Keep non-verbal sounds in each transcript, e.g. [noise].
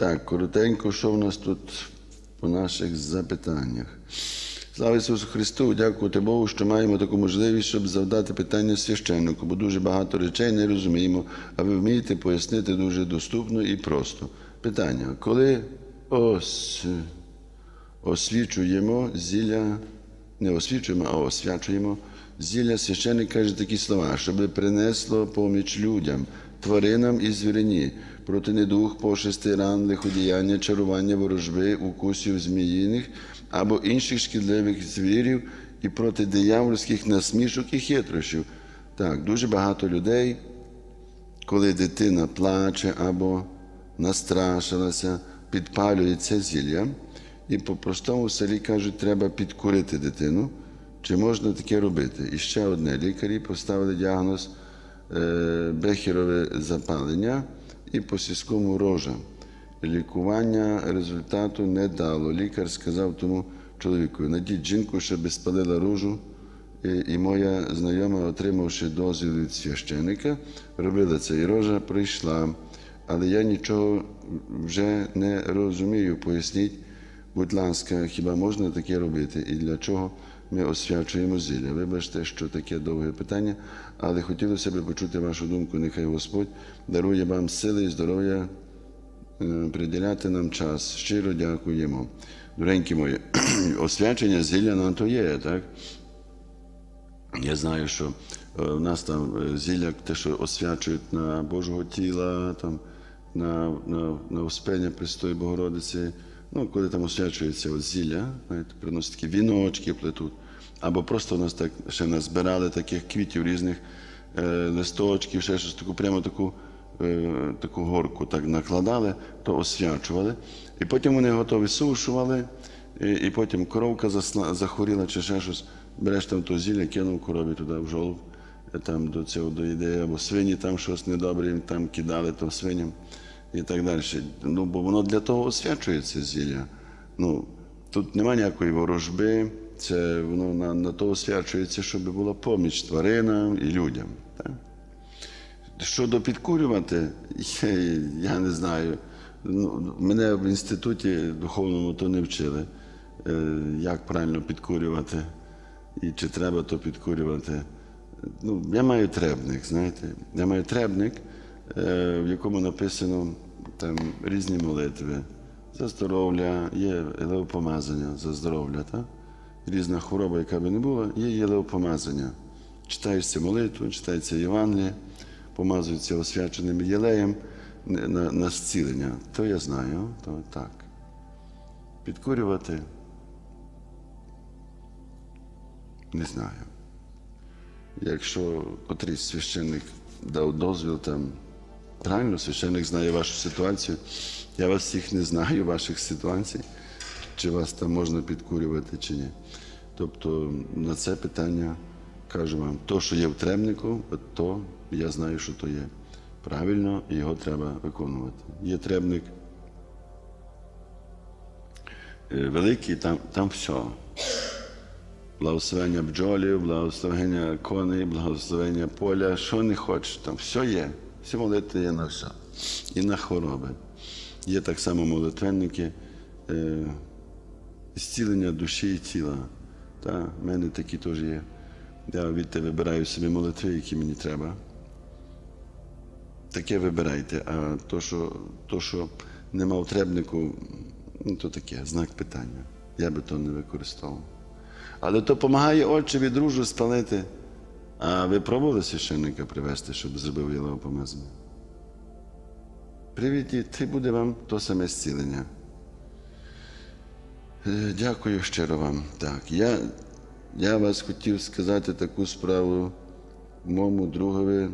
Так, коротенько, що в нас тут по наших запитаннях. Слава Ісусу Христу, дякувати Богу, що маємо таку можливість, щоб завдати питання священнику, бо дуже багато речей не розуміємо, а ви вмієте пояснити дуже доступно і просто. Питання: коли ос, освічуємо зілля, не освічуємо, а освячуємо зілля, священник каже такі слова, щоб принесло поміч людям, тваринам і звірині, проти недух, пошести, ран, лиходіяння, чарування, ворожби, укусів зміїних або інших шкідливих звірів і проти диявольських насмішок і хитрощів. Так, дуже багато людей, коли дитина плаче або настрашилася, підпалюється зілля, і по-простому в селі кажуть, треба підкурити дитину. Чи можна таке робити? І ще одне. Лікарі поставили діагноз е, бехірове запалення і по сільському рожа. Лікування результату не дало. Лікар сказав тому чоловіку, надіть жінку, щоб спалила рожу. І, моя знайома, отримавши дозвіл від священика, робила це і рожа прийшла. Але я нічого вже не розумію. Поясніть, будь ласка, хіба можна таке робити? І для чого ми освячуємо зілля? Вибачте, що таке довге питання, але хотілося б почути вашу думку. Нехай Господь дарує вам сили і здоров'я е, приділяти нам час. Щиро дякуємо. Доренькі мої, [clears throat] освячення зілля нам то є, так? Я знаю, що е, в нас там е, зілля, те, що освячують на Божого тіла, там, на, на, на Успення Престої Богородиці. Ну, коли там освячується зілля, знаєте, приносять такі віночки плетуть. Або просто у нас так ще назбирали таких квітів різних е, листочків, ще щось таку, прямо таку, е, таку горку так накладали, то освячували. І потім вони готові сушували, і, і потім коровка засла, захворіла чи ще щось. Береш там то зілля, кинув корові туди в жолоб, е, там до цього доїде, або свині там щось недобре, їм там кидали то свиням і так далі. Ну, бо воно для того освячується зілля. Ну, тут немає ніякої ворожби, це воно на, на то освячується, щоб була поміч тваринам і людям. Так? Щодо підкурювати, я, я не знаю. Ну, мене в інституті духовному то не вчили, е, як правильно підкурювати і чи треба то підкурювати. Ну, я маю требник, знаєте. Я маю требник, в якому написано там різні молитви. За здоров'я, є елеопомазання за здоров'я. Різна хвороба, яка би не була, є єлеопомазання. Читаєшся молитву, читається Євангеліє, помазується освяченим єлеєм на, на зцілення. То я знаю, то так. Підкурювати не знаю. Якщо котрийсь священник дав дозвіл там, правильно, священник знає вашу ситуацію. Я вас всіх не знаю, ваших ситуацій, чи вас там можна підкурювати, чи ні. Тобто на це питання кажу вам, то, що є в требнику, от то я знаю, що то є. Правильно, його треба виконувати. Є требник е, великий, там, там все благословення бджолів, благословення коней, благословення поля, що не хочеш, там все є. Всі молитви є на все. І на хвороби. Є так само молитвенники, е, зцілення душі і тіла. Та, в мене такі теж є. Я відти вибираю собі молитви, які мені треба. Таке вибирайте, а то, що, то, що нема в ну, то таке, знак питання. Я би то не використовував. Але то допомагає очі від дружу спалити. А ви пробували священника привезти, щоб зробив єлеопомазання? Привітіть, ти буде вам то саме зцілення. Е, Дякую щиро вам. Так, я, я вас хотів сказати таку справу. Моєму другові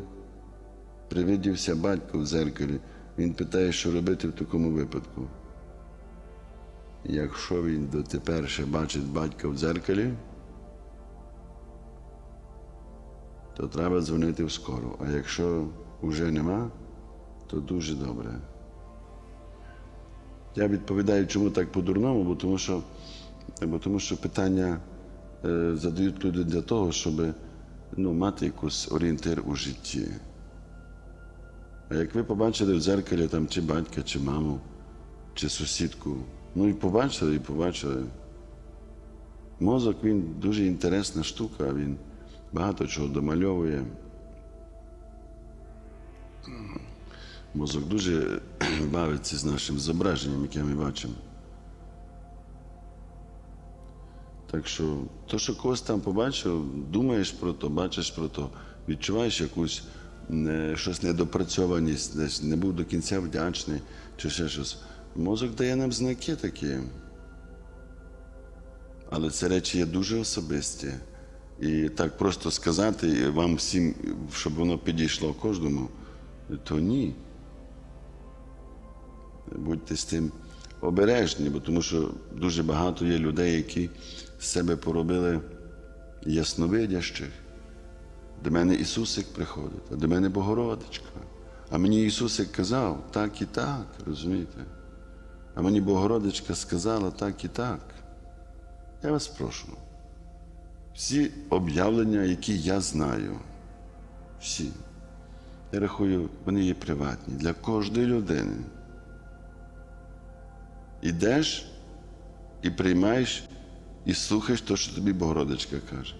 привидівся батько в зеркалі. Він питає, що робити в такому випадку. Якщо він дотепер ще бачить батька в дзеркалі, то треба дзвонити в скору. А якщо вже нема, то дуже добре. Я відповідаю, чому так по-дурному, бо тому що, бо тому що питання е, задають люди для того, щоб ну, мати якийсь орієнтир у житті. А як ви побачили в дзеркалі там чи батька, чи маму, чи сусідку. Ну і побачили, і побачили. Мозок він дуже інтересна штука, він багато чого домальовує. Мозок дуже [clears throat] бавиться з нашим зображенням, яке ми бачимо. Так що, то, що когось там побачив, думаєш про то, бачиш про то, відчуваєш якусь е, щось недопрацьованість, десь не був до кінця вдячний чи ще щось. Мозок дає нам знаки такі. Але це речі є дуже особисті. І так просто сказати вам всім, щоб воно підійшло кожному, то ні. Будьте з тим обережні, бо тому що дуже багато є людей, які з себе поробили ясновидящих. До мене Ісусик приходить, а до мене Богородичка. А мені Ісусик казав так і так, розумієте? А мені Богородичка сказала так і так. Я вас прошу. Всі об'явлення, які я знаю, всі, я рахую, вони є приватні для кожної людини. Ідеш і приймаєш і слухаєш те, що тобі Богородичка каже.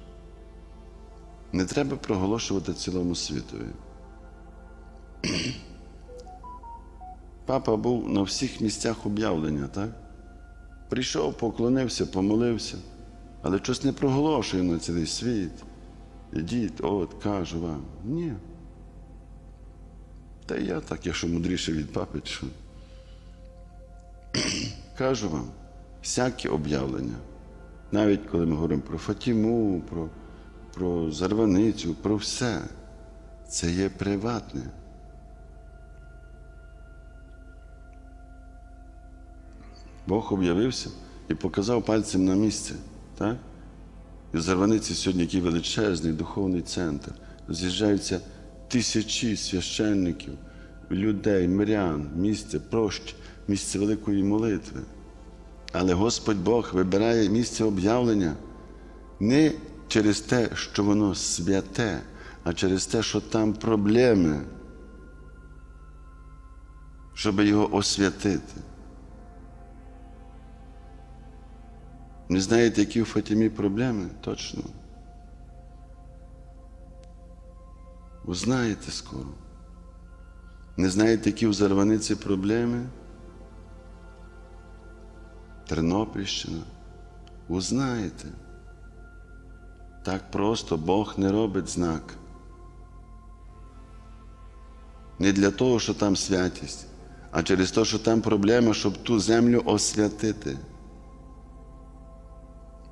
Не треба проголошувати цілому світові. [clears throat] Папа був на всіх місцях об'явлення, так? Прийшов, поклонився, помолився, але щось не проголошує на цілий світ. Ідіть, от, кажу вам. Ні. Та я так, якщо мудріше від папи, що. [clears throat] Кажу вам, всякі об'явлення, навіть коли ми говоримо про Фатіму, про, про Зарваницю, про все, це є приватне. Бог об'явився і показав пальцем на місце. Так? І Зарваниці сьогодні який величезний духовний центр. З'їжджаються тисячі священників, людей, мирян, місце прощ, місце великої молитви. Але Господь Бог вибирає місце об'явлення не через те, що воно святе, а через те, що там проблеми, щоб його освятити. Не знаєте, які у Фатімі проблеми? Точно. Узнаєте скоро. Не знаєте, які у Зарваниці проблеми? Тернопільщина. Узнаєте. Так просто Бог не робить знак. Не для того, що там святість, а через те, що там проблема, щоб ту землю освятити.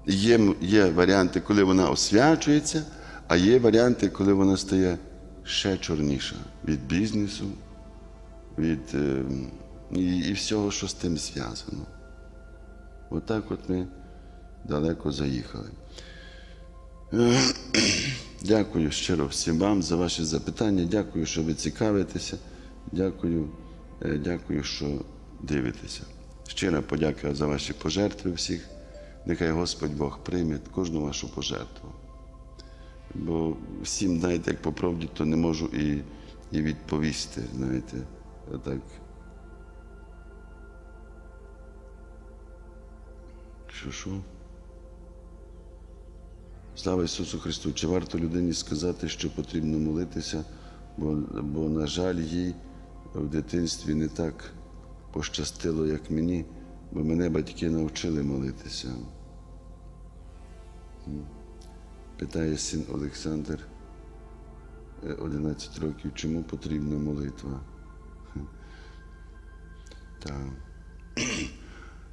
Є, є варіанти, коли вона освячується, а є варіанти, коли вона стає ще чорніша від бізнесу, від е, і, і всього, що з тим зв'язано. Отак от ми далеко заїхали. Е, [clears throat] Дякую щиро всім вам за ваші запитання. Дякую, що ви цікавитеся. Дякую, е, дякую, що дивитеся. Щира подяка за ваші пожертви всіх. Нехай Господь Бог прийме кожну вашу пожертву. Бо всім, знаєте, як по правді, то не можу і, і відповісти, знаєте, отак. Що що? Слава Ісусу Христу! Чи варто людині сказати, що потрібно молитися, бо, бо на жаль, їй в дитинстві не так пощастило, як мені, бо мене батьки навчили молитися. Питає син Олександр, е, 11 років, чому потрібна молитва? Так. [clears throat]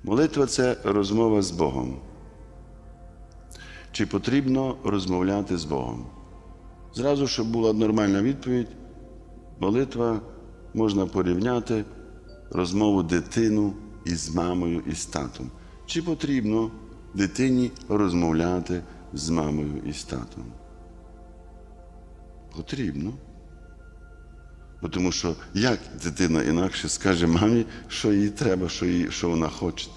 Молитва це розмова з Богом. Чи потрібно розмовляти з Богом? Зразу, щоб була нормальна відповідь, молитва можна порівняти розмову дитину із мамою і з татом. Чи потрібно дитині розмовляти з мамою і з татом? Потрібно. Тому що як дитина інакше скаже мамі, що їй треба, що, їй, що вона хоче?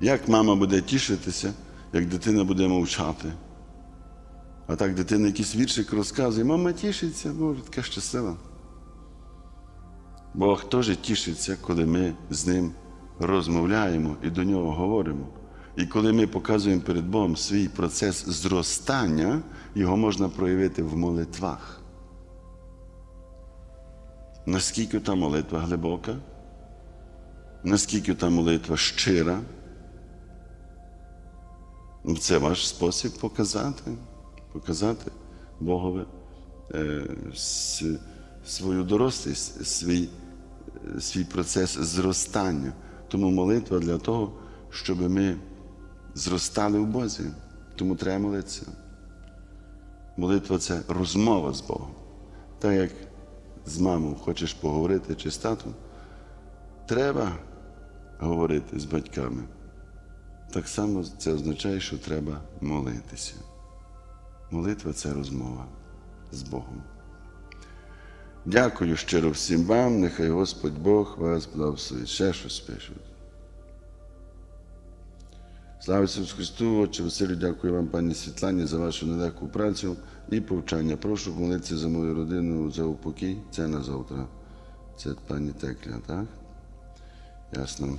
Як мама буде тішитися, як дитина буде мовчати? А так дитина якийсь віршик розказує, мама тішиться, боже, така щаслива. Бог теж тішиться, коли ми з ним розмовляємо і до нього говоримо. І коли ми показуємо перед Богом свій процес зростання, його можна проявити в молитвах. Наскільки та молитва глибока, наскільки та молитва щира, це ваш спосіб показати, показати Богові е, свою дорослість, свій, свій процес зростання. Тому молитва для того, щоб ми зростали в Бозі. Тому треба молитися. Молитва це розмова з Богом. Так як з мамою хочеш поговорити чи з татом, треба говорити з батьками. Так само це означає, що треба молитися. Молитва це розмова з Богом. Дякую щиро всім вам, нехай Господь Бог вас благословить. Ще щось пишуть. Слава Ісусу Христу, Отче Василю, дякую вам, пані Світлані, за вашу нелегку працю і повчання. Прошу молитися за мою родину за упокій. Це на завтра. Це пані Текля, так? Ясно.